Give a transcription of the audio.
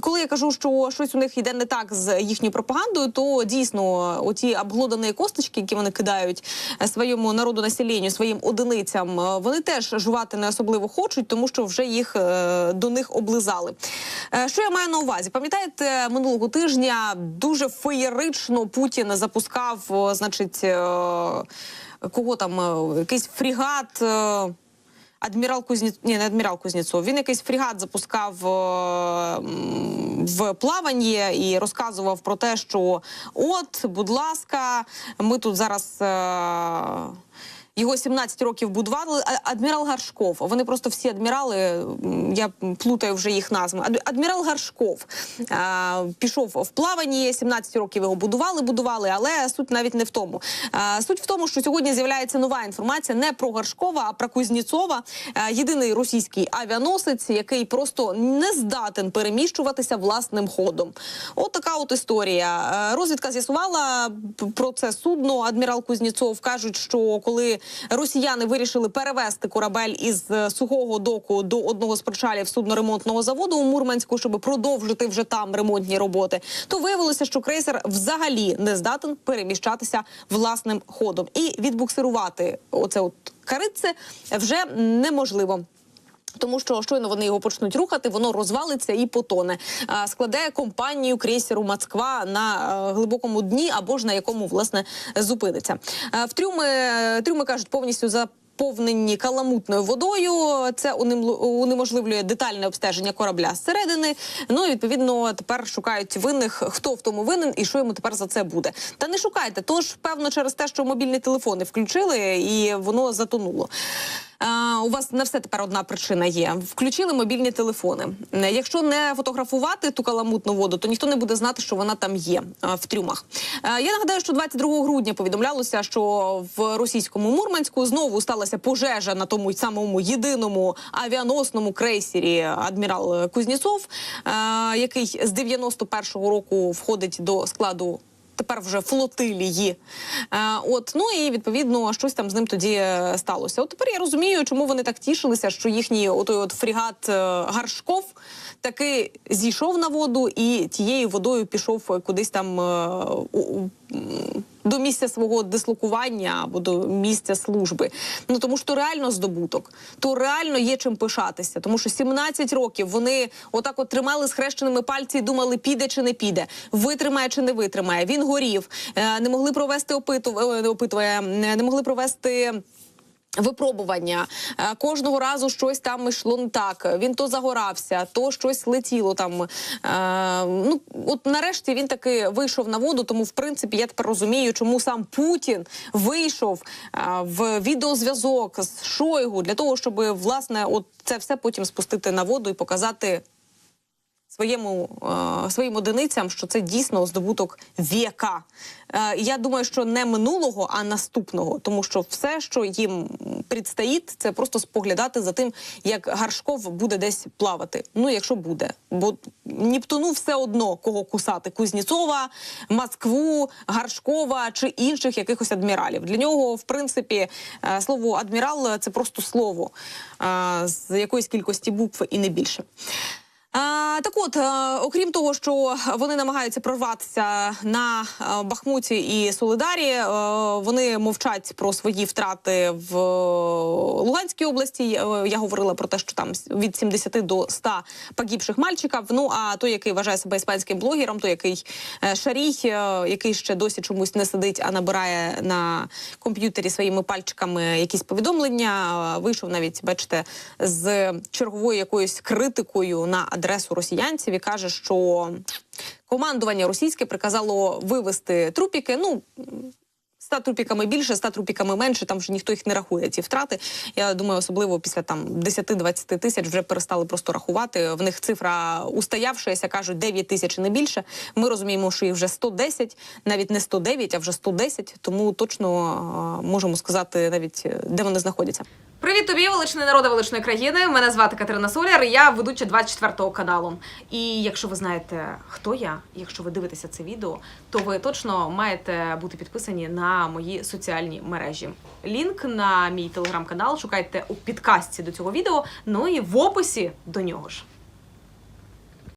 Коли я кажу, що щось у них йде не так з їхньою пропагандою, то дійсно оті обглодані косточки, які вони кидають е, своєму народу населенню, своїм одиницям, е, вони теж жувати не особливо хочуть, тому що вже їх е, до них облизали. Що я маю на увазі? Пам'ятаєте, минулого тижня дуже феєрично Путін запускав, значить, кого там, якийсь фрігат. Е, Адмірал Кузні... Ні, не адмірал Кузнєцов. Він якийсь фрігат запускав е, в плаванні і розказував про те, що от, будь ласка, ми тут зараз. Його 17 років будували. Адмірал Гаршков. Вони просто всі адмірали. Я плутаю вже їх назви. Ад- Адмірал Гаршков е, пішов в плаванні. 17 років його будували, будували, але суть навіть не в тому. Е, Суть в тому, що сьогодні з'являється нова інформація не про Гаршкова, а про Кузніцова. Е, Єдиний російський авіаносець, який просто не здатен переміщуватися власним ходом. От така от історія. Е, Розвідка з'ясувала про це судно. Адмірал Кузніцов кажуть, що коли росіяни вирішили перевести корабель із е, сухого доку до одного з причалів судноремонтного заводу у Мурманську, щоб продовжити вже там ремонтні роботи, то виявилося, що крейсер взагалі не здатен переміщатися власним ходом і відбуксирувати оце от карице вже неможливо. Тому що щойно вони його почнуть рухати, воно розвалиться і потоне. А, Складе компанію крейсеру Москва на е, глибокому дні або ж на якому власне зупиниться. В трюми трюми кажуть повністю за. Повнені каламутною водою, це унем- унеможливлює детальне обстеження корабля зсередини. Ну і відповідно тепер шукають винних, хто в тому винен і що йому тепер за це буде. Та не шукайте, тож певно через те, що мобільні телефони включили і воно затонуло. У вас на все тепер одна причина є. Включили мобільні телефони. Якщо не фотографувати ту каламутну воду, то ніхто не буде знати, що вона там є в трюмах. Я нагадаю, що 22 грудня повідомлялося, що в російському Мурманську знову сталася пожежа на тому самому єдиному авіаносному крейсері адмірал Кузнєцов, який з 91-го року входить до складу тепер вже флотилії. Е, от ну і відповідно щось там з ним тоді е, сталося. От тепер я розумію, чому вони так тішилися, що їхній отой от фрігат е, Гаршков таки зійшов на воду і тією водою пішов кудись там до місця свого дислокування або до місця служби. Ну тому що то реально здобуток, то реально є чим пишатися. Тому що 17 років вони отак от тримали схрещеними пальці і думали, піде чи не піде, витримає чи не витримає. Він горів, е, не могли провести е, опитування, е, не могли провести. Випробування Е, кожного разу щось там йшло не так. Він то загорався, то щось летіло там. Е, ну от нарешті він таки вийшов на воду. Тому, в принципі, я тепер розумію, чому сам Путін вийшов е, в відеозв'язок з Шойгу для того, щоб власне от це все потім спустити на воду і показати своєму е, своїм одиницям, що це дійсно здобуток віка. Е, я думаю, що не минулого, а наступного, тому що все, що їм предстоїть, це просто споглядати за тим, як Гаршков буде десь плавати. Ну, якщо буде, бо Нептуну все одно кого кусати: Кузніцова, Москву, Гаршкова чи інших якихось адміралів. Для нього, в принципі, е, слово адмірал це просто слово з якоїсь кількості букв і не більше. Так от, е, окрім того, що вони намагаються прорватися на е, Бахмуті і Солидарі, е, вони мовчать про свої втрати в Луганській області. Я говорила про те, що там від 70 до 100 погибших мальчиків. Ну а той, який вважає себе іспанським блогером, той, який шарій, який ще досі чомусь не сидить, а набирає на комп'ютері своїми пальчиками якісь повідомлення. Вийшов навіть, бачите, з черговою якоюсь критикою на адресу росіянців і каже, що командування російське приказало вивести трупіки. Ну 100 трупіками більше, 100 трупіками менше. Там вже ніхто їх не рахує. Ці втрати. Я думаю, особливо після там 10-20 тисяч вже перестали просто рахувати. В них цифра устоявшаяся, кажуть 9 тисяч і не більше. Ми розуміємо, що їх вже 110, навіть не 109, а вже 110, Тому точно можемо сказати навіть е, де вони знаходяться. Привіт тобі, величний народи величної країни. Мене звати Катерина Соляр. Я ведуча 24 каналу. І якщо ви знаєте, хто я, якщо ви дивитеся це відео, то ви точно маєте бути підписані на мої соціальні мережі. Лінк на мій телеграм-канал шукайте у підкасті до цього відео. Ну і в описі до нього ж.